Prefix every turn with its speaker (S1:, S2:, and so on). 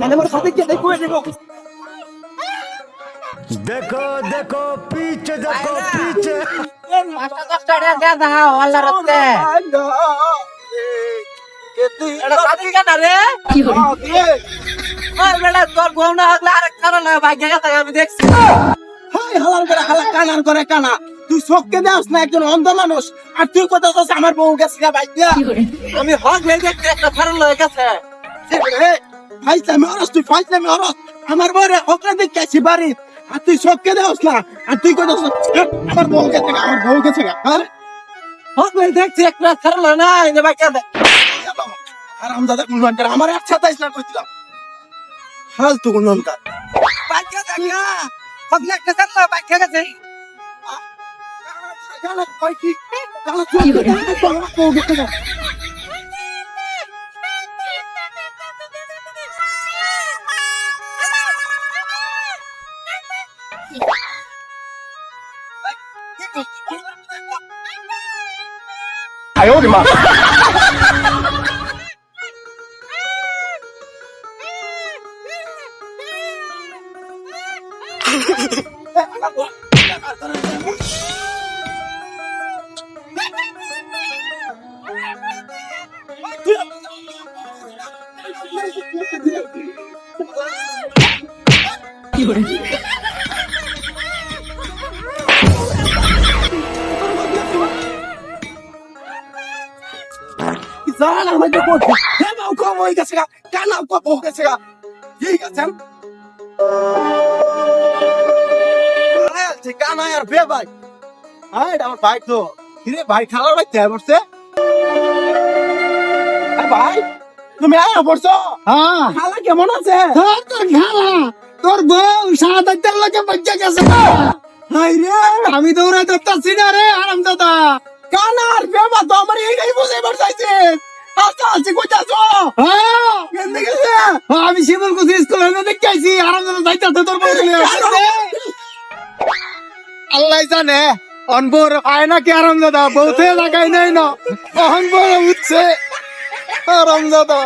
S1: মানে মোর সাথে কে দেখো দেখো
S2: देखो देखो पीछे देखो पीछे
S1: মাস্টার দশটা টাকা দেয়া দাও আল্লাহ রাতে এটা সাথে কেন রে? কি হলো? আর বেটা তোর বউ না আরেক কারণ ভাগ্য গেছে আমি দেখছি।
S3: হাই করে হালা কানার করে কানা। তুই চোখকে দেওস না একজন অন্ধ মানুষ। আর তুই কথা চাস আমার বউ গেছে গা
S1: আমি হক হয়ে দেখতে একটা কারণ লয়ে গেছে।
S3: ফাইসলামি হরস তুই ফাইসলামি আমার বউরে হকরা দেখে আসি বাড়ি আর তুই চোখকে দেওস না আর তুই চাস আমার বউ গেছে আমার বউ গেছে আর?
S1: হক হয়ে দেখছি একটা কারণ না এই যে ভাগ্য
S3: আর আমদাদা গুণগান করে আমার একসাথে ইসলাম করছিলাম হাল তু গুণগান কর
S1: ভাগ্য দেখা হক না একটা কারণ ভাগ্য গেছে।
S3: গালা কয় কি? গালা বউ গেছে
S4: 哎呦我的妈！
S3: জান আমাকে করছে হে মাও কম হয়ে গেছে গা। কানাও কম হয়ে গেছে গা? ঠিক আছে যে কানা আর বে ভাই। হ্যাঁ এটা আমার ভাই তো। কিরে ভাই খালার ভাই তে বসছে ভাই তুমি আয়া পড়ছো
S4: হ্যাঁ।
S3: খালা কেমন আছে?
S4: তোর তোর খালা। তোর বউ সাদা তেল লোকে বাচ্চা গেছে।
S3: হাই রে
S4: আমি দৌড়াই ধরতাছি না রে আরাম দাদা
S3: কানা আর বে বা তো আমার এইটাই বুঝে পারছাইছে আচ্ছা আচ্ছা
S4: হ্যাঁ।
S3: গেছে?
S4: আমি শিমুল কুসি স্কুলে দেখে আইছি আরাম যাইতাছে তোর বউ আল্লাহ জানে অনবর আয় না কি আরাম দাদা বউতে লাগাই নাই না। অহন বড় উঠছে। আরাম দাদা